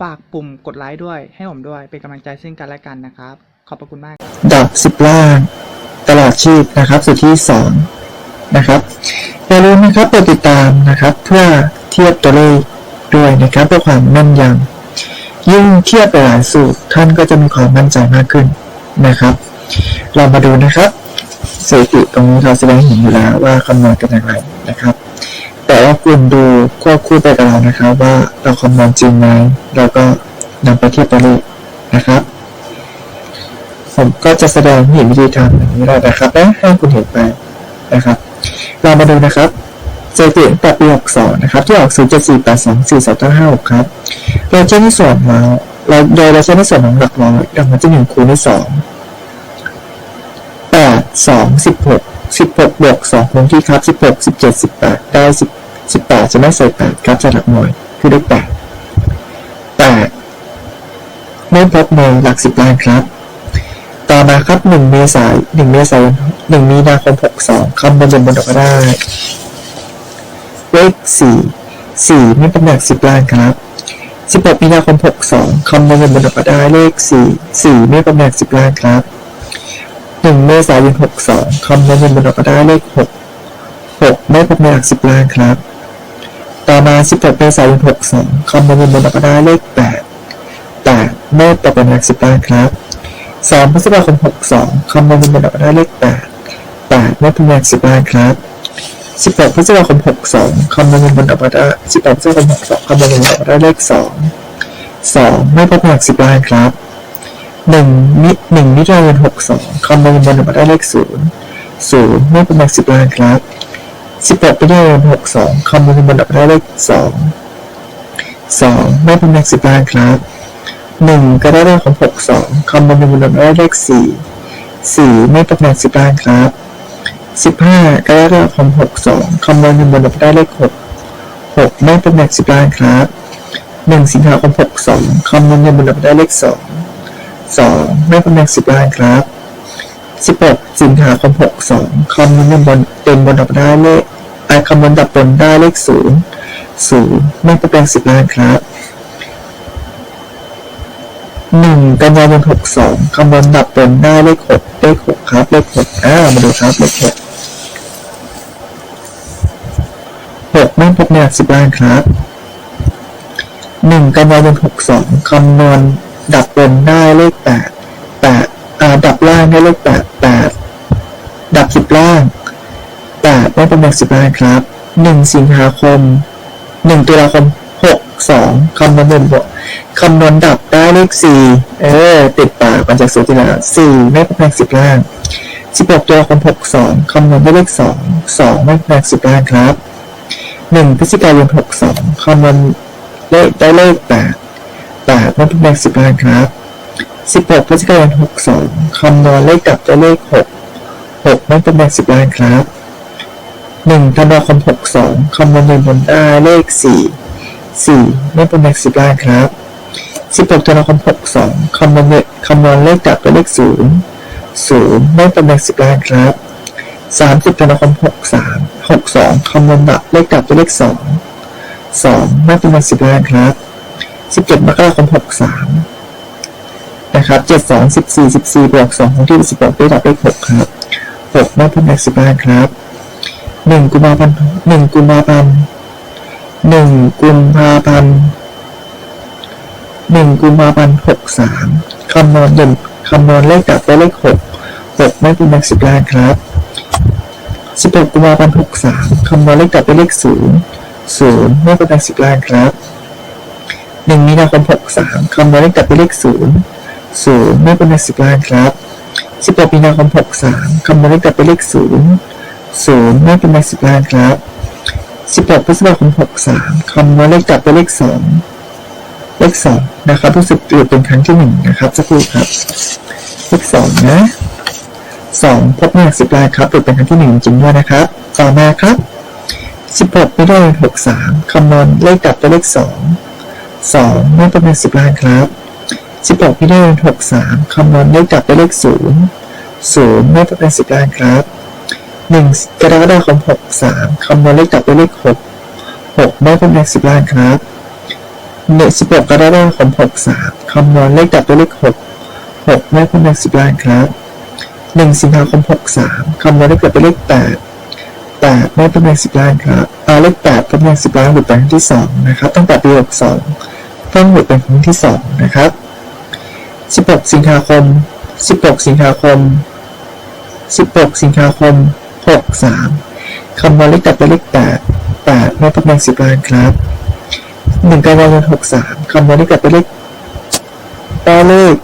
ฝากปุ่มกดไลค์ด้วยให้ผมด้วยเป็นกำลังใจซึ่งกันและกันนะครับ ขอบพระคุณมากดับสิบล่าง ตลอดชีพนะครับสุดที่สองนะครับอย่าลืมนะครับกดติดตามนะครับ เพื่อเทียบตัวเลขด้วยนะครับเพื่อความแม่นยำยิ่งเทียบไปหลายสูตรท่านก็จะมีความมั่นใจมากขึ้นนะครับ เรามาดูนะครับสถิติตรงนี้เราแสดงให้เห็นอยู่แล้วว่าคำนวณกันอย่างไรนะครับ แต่ว่าคุณดูควบคู่ไปกับเรานะครับว่าเราคำนวณจริงไหมเราก็นำไปเทียบตัวเลขนะครับ ผมก็จะแสดงให้เห็นวิธีทำอย่างนี้เลยนะครับและให้คุณเห็นไปนะครับ เรามาดูนะครับเจติตั้งแต่ปี62นะครับ ที่ออก0 7 4 8 2 4 2 5 6ครับเราใช้ในส่วนมาเราโดยเราใช้ในส่วนของหลักร้อยดังนั้นจะหนึ่งคูณด้วยสองแปดสองสิบหกสิบหกบวกสองคงที่ครับสิบหกสิบเจ็ดสิบแปดได้สิ สิบแปดจะไม่ใส่แปดครับจะหลักหน่วยคือได้แปดแปดไม่พบในหลักสิบล้านครับ ต่อมาครับหนึ่งเมษายนหนึ่งเมษายนหนึ่งมีนาคมหกสองคำบรรยายบนออกมาได้เลขสี่สี่ไม่เป็นหลักสิบล้านครับสิบหกมีนาคมหกสองคำบรรยายบนออกมาได้เลขสี่สี่ไม่เป็นหลักสิบล้านครับหนึ่งเมษายนหกสองคำบรรยายบนออกมาได้เลขหกหกไม่เป็นหลักสิบล้านครับ มาสิบหกเมษายนหกสองคำบรรยายบนออกมาได้เลขแปดแปดไม่ตกเป็นหลักสิบล้านครับสามพฤษภาคมหกสองคำนวณเป็นระดับได้เลขแปดแปดไม่เป็นแรงสิบล้านครับสิบแปดพฤษภาคมหกสองคำนวณเป็นระดับได้สิบแปดพฤษภาคมหกสองคำนวณเป็นระดับได้เลขสองสองไม่เป็นแรงสิบล้านครับหนึ่งมิหนึ่งมิถุนายนหกสองคำนวณเป็นระดับได้เลขศูนย์ศูนย์ไม่เป็นแรงสิบล้านครับ สิบแปดมิถุนายนหกสองคำนวณเป็นดับได้เลขสองสองไม่เป็นแรงสิบล้านครับหนึ่งก็ได้เลขของหกสองคำนวณเป็นมูลได้เลขสี่สี่ไม่เป็นแรงสิบล้านครับสิบห้าก็ได้เลขของหกสองคำนวณเป็นมูลได้เลขหกหกไม่เป็นแรงสิบล้านครับหนึ่งสิงหาคมหกสองคำนวณเป็นมูลได้เลขสองสองไม่เป็นแรงสิบล้านครับ สิบหกสิงหาคมหกสองคำนวณเป็นบนเป็นบนดับได้เลขไอคำนวณดับบนได้เลขศูนย์ศูนย์ไม่เป็นแรงสิบล้านครับหนึ่งกันยายนหกสองคำนวณดับบนได้เลขหกเลขหกครับ เลขหกอ่ามาดูครับเลขหกหกไม่พบในหลักสิบล้านครับหนึ่งกันยายนหกสองคำนวณดับบนได้เลขแป ดับล่างได้เลขแปดแปดดับสิบล่างแปดไม่เป็นหลักสิบล้านครับหนึ่งสิงหาคมหนึ่งตุลาคมหกสองคำนวณบนบวกคำนวณดับได้เลขสี่เออ ติดปากมาจากสูตรที่แล้วสี่ไม่เป็นแรงสิบล่างสิบหกตัวคมหกสองคำนวณได้เลขสองสองไม่เป็นแรงสิบล่างครับหนึ่งพฤศจิกายนหกสองคำนวณเลขได้เลขแปดแปดไม่เป็นแรงสิบล่างครับ สิบหกพฤศจิกายนหกสองคำนวณเลขดับได้เลขหกหกไม่เป็นแรงสิบล่างครับหนึ่งธันวาคมหกสองคำนวณเงินบนได้เลขสี่สี่ไม่เป็นแรงสิบล่างครับสิบหกธันวาคมหกสองคำนวณเลขคำนวณเลขดับเป็นเลขศูนย์ศูนย์ไม่เป็นเลขสิบล้านครับสามสิบธันวาคมหกสามหกสองคำนวณดับเลขดับเป็นเลขสองสองไม่เป็นเลขสิบล้านครับสิบเจ็ดมกราคมหกสาม นะครับเจ็ดสองสิบสี่สิบสี่บวกสองของที่สิบหกได้ดับเลขหกครับหกไม่เป็นเลขสิบล้านครับหนึ่งกุมภาพันธ์หนึ่งกุมภาพันธ์หนึ่งกุมภาพันธ์หนึ่งกุมภาพันธ์หกสามคำนวณเด่นคำนวณเลขดับได้เลขหกหกไม่เป็นแม็กสิบล้านครับ16กุมภาพันธ์63คำนวณเลขกลับเป็นเลข0 0ไม่เป็นไร10ล้านครับ1มีนาคม63คำนวณเลขกับเป็นเลขศูนย์ 0 0ไม่เป็นไร10ล้านครับ16มีนาคม63คำนวณเลขกลับเป็นเลข0 0ไม่เป็นไร10ล้านครับ16พฤษภาคม63คำนวณเลขกลับเป็นเลข2เลข2นะครับรู้สึกหลุดเป็นครั้งที่หนึ่งนะครับสักครู่ครับ เลข2นะสองพบหน้าสิบล้ายครับหรือเป็นครั้งที่หนึ่งจริงด้วยนะครับ ต่อมาครับสิบหกไม่ได้หกสามคำนวณเลขกลับตัวเลขสองสองไม่เประมาณสิบล้ายครับ สิบหกไม่ได้หกสามคำนวณเลขกลับตัวเลขศูนย์ศูนย์ไม่ประมาณสิบล้ายครับหนึ่งกรกฎาคมหกสามคำนวณเลขกลับตัวเลขหกหกไม่ประมาณสิบล้ายครับหนึ่งสิบหกกรกฎาคมหกสามคำนวณเลขกลับตัวเลขหกหกไม่ประมาณสิบล้ายครับหนึ่งสิงหาคมหกสามคำนวณได้เกิดเป็นเลขแปดแปดไม่ตำแหน่งสิบล้านครับอ่าเลขแปดตำแหน่งสิบล้านหลุดไปครั้งที่สองนะครับตั้งแต่ปีหกสองต้องหลุดเป็นครั้งที่สองนะครับ สิบหกสิงหาคมสิบหกสิงหาคมสิบหกสิงหาคมหกสามคำนวณเลขกลับเป็นเลขแปดแปดไม่ตำแหน่งสิบล้านครับหนึ่งกันยายนหกสามคำนวณเลขกลับเป็นเลขต่อเลข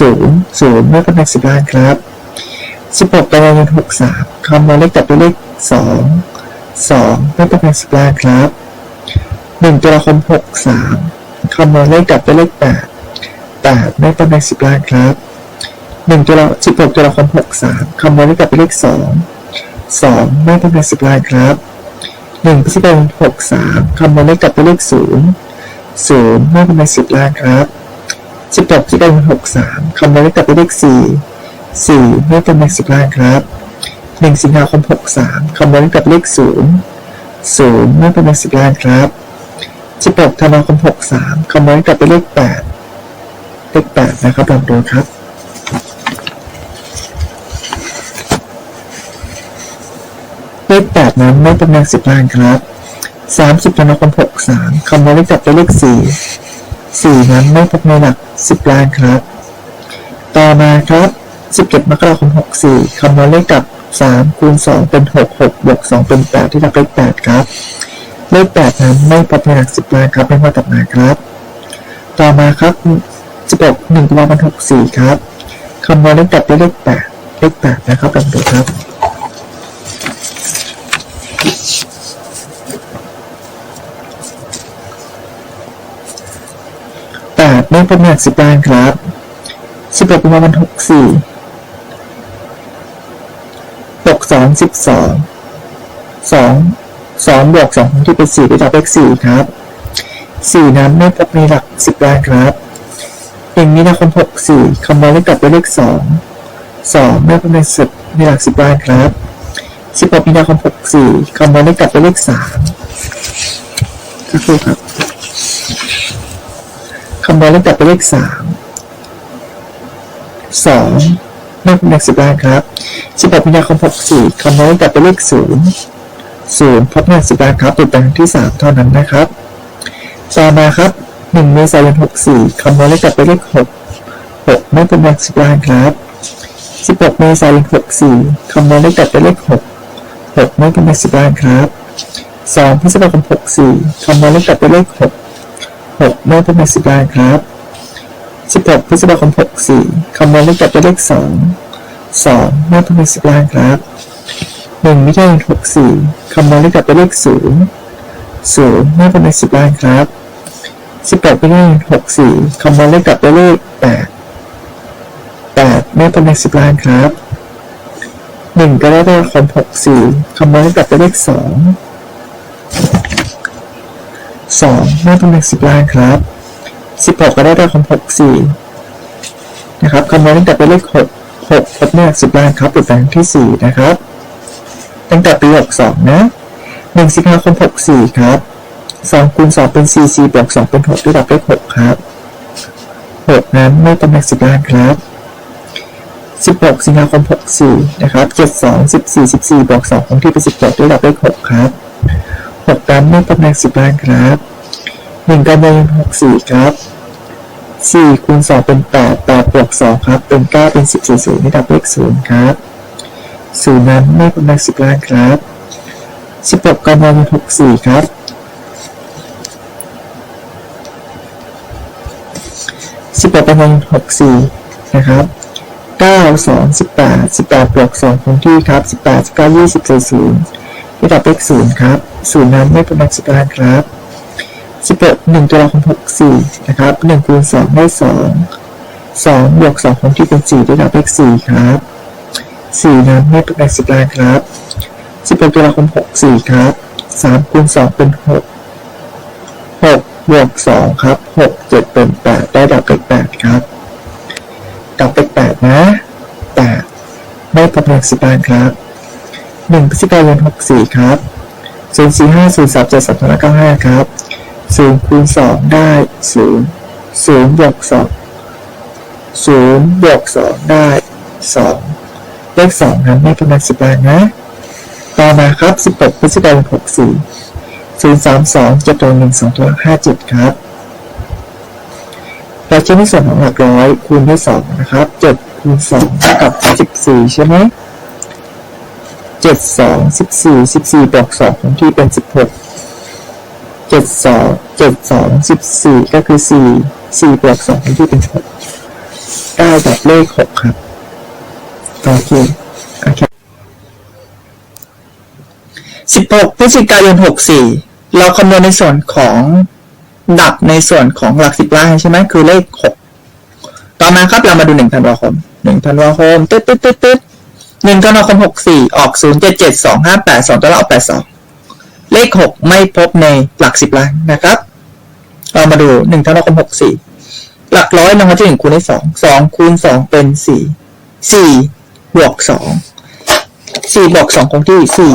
ศูนย์ศูนย์ไม่ตำแหน่งสิบล้านครับ16กันยายน63คำนวณเลขจับตัวเลข2 2ไม่เป็นการสิบล้านครับ1ตุลาคม63คำนวณเลขจับตัวเลข8 8ไม่เป็นการสิบล้านครับ1ตุลา16ตุลาคม63คำนวณเลขจับเลข 2 2ไม่เป็นการสิบล้านครับ1พฤศจิกายน63คำนวณเลขจับเลข 0 0ไม่เป็นการสิบล้านครับ16พฤศจิกายน63คำนวณเลขจับเลข4สี่ไม่เป็นเลขสิบล้านครับหนึ่งสิงหาคมหกสามคำนวณกับเลขศูนย์ศูนย์ไม่เป็นเลขสิบล้านครับสิบหกธันวาคมหกสามคำนวณกับเป็นเลขแปด เลขแปดนะครับลองดูครับเลขแปดนั้นไม่เป็นเลขสิบล้านครับสามสิบธันวาคมหกสามคำนวณกับเป็นเลขสี่สี่นั้นไม่เป็นในหลักสิบล้านครับ ต่อมาครับ17มกราคม64คำนวณเลขกับ3คูณ2เป็น6 6บวก2เป็น8ที่รับเลข8ครับ เลข8นั้นไม่พบในหลัก10ล้านครับไม่ว่าตัดมาครับ ต่อมาครับ 16 1กุมภาพันธ์64 ครับคำนวณเลขกับด้วยเลข8เลข8นะครับลองดูครับ8ไม่พบในหลัก10ล้านครับ11กุมภาพันธ์64หกสองสิบสองสองสองบวกสองที่เป็นสี่ได้รับเลขสี่ครับสี่นั้นไม่พบในหลักสิบล้านครับ หนึ่งมีนาคมหกสี่คำนวณเลขกลับด้วยเลขสองสองไม่พบในสิบในหลักสิบล้านครับสิบหกมีนาคมหกสี่คำนวณเลขกลับด้วยเลขสามก็คือครับคำนวณเลขกลับด้วยเลขสามสองไม่เป็นเลขสิบล้านครับ16มีนาคม64คำนวณกับเป็นเลข0 0พบหน้าสิบล้านครับติดแปลงที่3เท่านั้นนะครับ ต่อมาครับ 1เมษายน64คำนวณกับเป็นเลข6 6ไม่เป็นเลขสิบล้านครับ16เมษายน64คำนวณกับเป็นเลข6 6ไม่เป็นเลขสิบล้านครับ2พฤษภาคม64คำนวณกับเป็นเลข6 6ไม่เป็นเลขสิบล้านครับ16พฤษภาคม64คำนวณกับเป็นเลข2สองไม่เป็นสิบล้านครับหนึ่งมิถุนายนหกสี่คำนวณเลขกลับเป็นเลขศูนย์ศูนย์ไม่เป็นสิบล้านครับ สิบแปดมิถุนายนหกสี่คำนวณเลขกลับเป็นเลขแปดแปดไม่ต้องเป็นสิบล้านครับหนึ่งกรกฎาคมหกสี่คำนวณเลขกลับเป็นเลขสองสองไม่ต้องเป็นสิบล้านครับสิบหกกรกฎาคมหกสี่นะครับคำนวณเลขกลับเป็นเลขหกหกพบหน้าสิบล้านครับเป็นแปลงที่สี่นะครับ ตั้งแต่ปีหกสองนะหนึ่งสิงหาคมหกสี่ครับ สองคูณสองเป็นสี่สี่บวกสองเป็นหกด้วยดับเลขหกครับหกนั้นไม่ตำแหน่งสิบล้านครับสิบหกสิงหาคมหกสี่นะครับเจ็ดสองสิบสี่สิบสี่บวกสองคงที่เป็นสิบหกด้วยดับเลขหกครับหกนั้นไม่ตำแหน่งสิบล้านครับหนึ่งกันยายนหกสี่ครับสี่คูณสองเป็นแปดแปดบวกสองครับ เป็นเก้าเป็นสิบสี่ศูนย์นี่ดับเลขศูนย์ครับศูนย์นั้นไม่พบในสิบล้านครับสิบหกกันยายนหกสี่ครับ สิบหกกันยายนหกสี่นะครับเก้าสองสิบแปดสิบแปดบวกสองคงที่ครับสิบแปดสิบเก้ายี่สิบสี่ศูนย์ระดับเลขศูนย์ครับศูนย์นั้นไม่พบในสิบล้านครับสิบหกหนึ่งตุลาคมหกสี่นะครับหนึ่งคูณสองได้สองสองบวกสองคงที่เป็นสี่ระดับเลขสี่ครับสี่นั้นไม่เป็นแปดสิบล้านครับสิบหกตุลาคมหกสี่ครับสามคูณสองเป็นหก บวกสองครับหกเจ็ดเป็นแปดได้ดับเป็นแปดครับ ดับเป็นแปดนะแปดไม่เป็นแปดสิบล้านครับหนึ่งพฤศจิกายนหกสี่ครับศูนย์สี่ห้าศูนย์สามเจ็ดสองเก้าห้าครับศูนย์คูณสองได้ศูนย์ศูนย์บวกสองศูนย์บวกสองได้สองเลขสองนั้นไม่ประมาณสิบล้านนะ ต่อมาครับสิบหกพฤศจิกายนหกสี่ ศูนย์สามสองเจ็ดตัวหนึ่งสองตัวห้าเจ็ดครับเราใช้ในส่วนของหลักร้อยคูณด้วยสองนะครับเจ็ดคูณสองเท่ากับสิบสี่ใช่ไหมเจ็ดสองสิบสี่สิบสี่บวกสองของที่เป็นสิบหกเจ็ดสองเจ็ดสองสิบสี่ก็คือสี่สี่บวกสองของที่เป็นหกได้แบบเลขหกครับโอเคโอเค สิบหกพฤศจิกายนหกสี่เราคำนวณในส่วนของดับในส่วนของหลักสิบล้านใช่ไหมคือเลขหกต่อมาครับเรามาดูหนึ่งธันวาคมหนึ่งธันวาคมตึ๊ดตึ๊ดตึ๊ดตึ๊ดหนึ่งธันวาคมหกสี่ออกศูนย์เจ็ดเจ็ดสองห้าแปดสองตัวละออกแปดสองเลขหกไม่พบในหลักสิบล้านนะครับ เรามาดูหนึ่งธันวาคมหกสี่หลักร้อยรางวัลที่หนึ่งคูณด้วยสองสองคูณสองเป็นสี่สี่บวกสอง สี่บวกสองคงที่สี่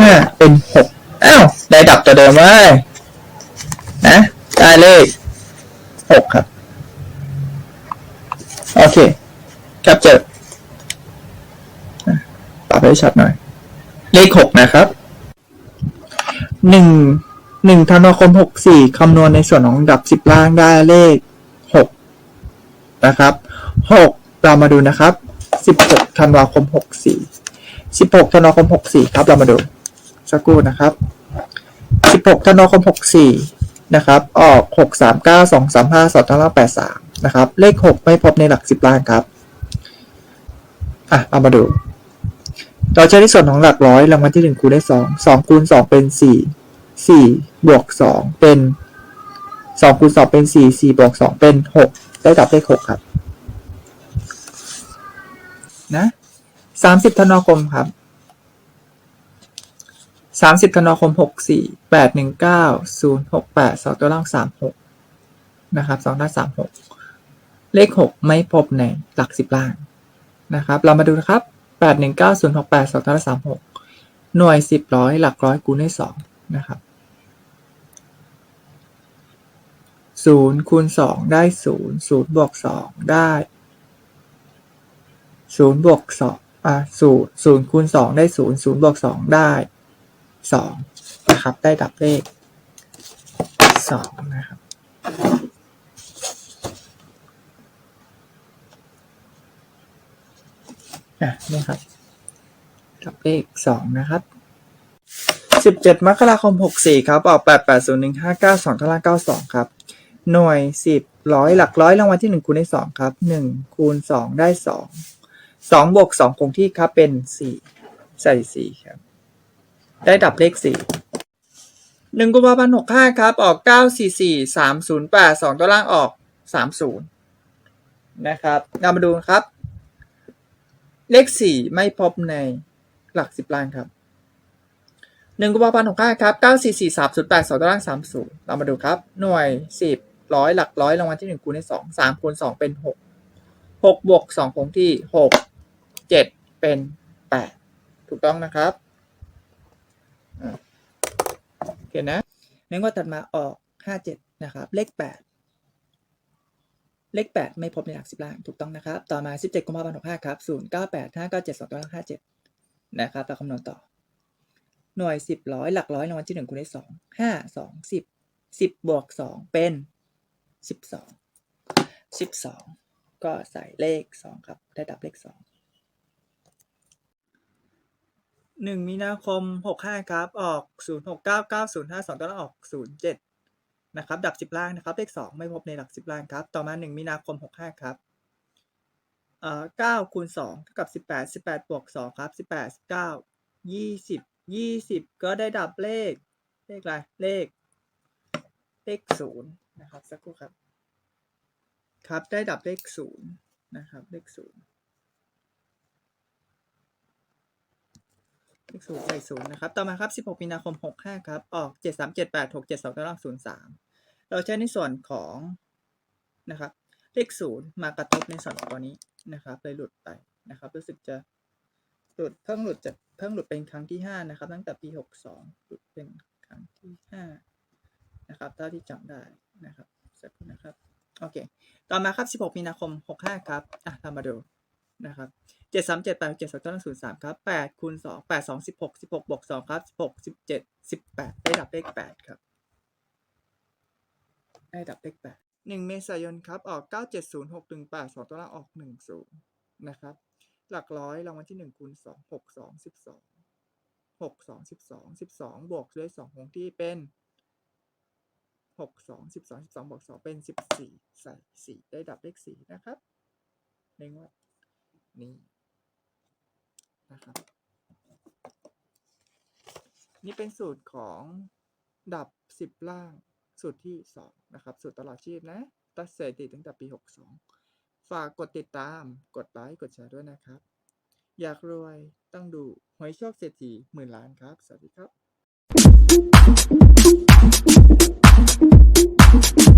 ห้าเป็นหกอ้าวได้ดับตัวเดิมไว้นะได้เลขหกครับ โอเคครับเจอปรับให้ชัดหน่อย เลขหกนะครับหนึ่งหนึ่งธันวาคมหกสี่คำนวณในส่วนของดับสิบล่างได้เลขหกนะครับหกเรามาดูนะครับ16ธันวาคม64 16ธันวาคม 64 ครับ เรามาดูสักครู่นะครับ 16ธันวาคม 64 นะครับ ออก 639 235 2 5 8 3 นะครับ เลข 6 ไม่พบในหลัก 10 ล้านครับ อะ เอามาดู เราใช้ในส่วนของหลักร้อยรางวัลที่ 1 คูณได้ 2 2คูณ2 เป็น 4 4บวก2เป็น2คูณ2เป็น4 4บวก2เป็น 6 ได้ดับเลข6ครับ นะ สามสิบธันวาคมครับสามสิบธันวาคมหกสี่แปดหนึ่งเก้าศูนย์หกแปดสองตัวล่างสามหกนะครับสองด้านสามหกเลขหกไม่พบในหลักสิบล่างนะครับ เรามาดูนะครับแปดหนึ่งเก้าศูนย์หกแปดสองตัวล่างสามหกหน่วยสิบร้อยหลักร้อยคูณด้วยสองนะครับศูนย์คูณสองได้ศูนย์ศูนย์บวกสองได้ศูนย์บวกสอง อ่าศูนย์ศูนย์คูณสองได้ศูนย์ศูนย์บวกสองได้สองนะครับได้ดับเลขสองนะครับอะนี่ครับดับเลขสองนะครับสิบเจ็ดมกราคมหกสี่ครับ ออกแปดแปดศูนย์หนึ่งห้าเก้าสองทลาเก้าสองครับ หน่วยสิบร้อยหลักร้อยรางวัลที่หนึ่งคูณได้สองครับหนึ่งคูณสองได้สอง สองบวกสองคงที่ครับเป็นสี่ใส่สี่ครับ ได้ดับเลขสี่หนึ่งกุมภาพันธ์หกห้าครับ ออกเก้าสี่สี่สามศูนย์แปดสองตัวล่างออกสามศูนย์นะครับเรามาดูครับ เลขสี่ไม่พบในหลักสิบล้านครับหนึ่งกุมภาพันธ์หกห้าครับเก้าสี่สี่สามศูนย์แปดสองตัวล่างสามศูนย์เรามาดูครับ หน่วยสิบร้อยหลักร้อยรางวัลที่หนึ่งคูณได้สองสามคูณสองเป็นหกหกบวกสองคงที่หก เจ็ดเป็นแปดถูกต้องนะครับโอเคนะเนื่องว่าถัดมาออกห้าเจ็ดนะครับ เลขแปดเลขแปดไม่พบในหลักสิบล้านถูกต้องนะครับ ต่อมาสิบเจ็ดกุมภาพันธ์หกห้าครับศูนย์เก้าแปดห้าเก้าเจ็ดสองตัวล่าห้าเจ็ดนะครับเราคำนวณต่อ หน่วยสิบร้อยหลักร้อยรางวัลที่หนึ่งคูณได้สองห้าสองสิบสิบบวกสองเป็นสิบสองสิบสองก็ใส่เลขสองครับได้ดับเลขสอง หนึ่งมีนาคมหกห้าครับ ออกศูนย์หกเก้าเก้าศูนย์ห้าสองตัวละออกศูนย์เจ็ดนะครับ ดับสิบล่างนะครับ เลขสองไม่พบในหลักสิบล่างครับ ต่อมาหนึ่งมีนาคมหกห้าครับเอ่อเก้าคูณสองเท่ากับสิบแปดสิบแปดบวกสองครับสิบแปดสิบเก้ายี่สิบยี่สิบก็ได้ดับเลข เลขอะไร เลข เลขศูนย์นะครับ สักครู่ครับ ครับ ได้ดับเลขศูนย์นะครับ เลขศูนย์ เลขศูนย์ใส่ศูนย์นะครับ ต่อมาครับ 16 มีนาคม 65 ครับ ออก 7 3 7 8 6 7 2ตาราง03 เราใช้ในส่วนของนะครับ เลขศูนย์มากระทบในส่วนของตัวนี้นะครับ เลยหลุดไปนะครับ รู้สึกจะหลุดเพิ่งหลุดจากเพิ่งหลุดเป็นครั้งที่ห้านะครับ ตั้งแต่ปีหกสองหลุดเป็นครั้งที่ห้านะครับเท่าที่จำได้นะครับสักครู่นะครับ โอเค ต่อมาครับ 16 มีนาคม 65 ครับ อะเรามาดูนะครับ 7 3 7 8 7 2 0 3ครับ8คูณ2 8 2 16 16บหกสิบหกบวก2ครับ16 17 18ได้ดับเลข8ครับได้ดับเลขแปดหนึ่งเมษายนครับออกเก้าเจ็ดศูนย์หกหนึ่งแปดสองตัวล่างออกหนึ่งศูนย์นะครับ หลักร้อยรางวัลที่หนึ่งคูณสองหกสองสิบสองหกสองสิบสองสิบสองบวกด้วยสองคงที่เป็นหกสองสิบสองสิบสองบวกสองเป็นสิบสี่ใส่สี่ได้ดับเลขสี่นะครับในงวดนี้ นะครับ นี่เป็นสูตรของดับสิบล่าง สูตรที่สองนะครับ สูตรตลอดชีพนะ ตัดสถิติตั้งแต่ปีหกสองฝากกดติดตาม กดไลค์ กดแชร์ด้วยนะครับ อยากรวยต้องดูหวยโชคเศรษฐีหมื่นล้านครับ สวัสดีครับ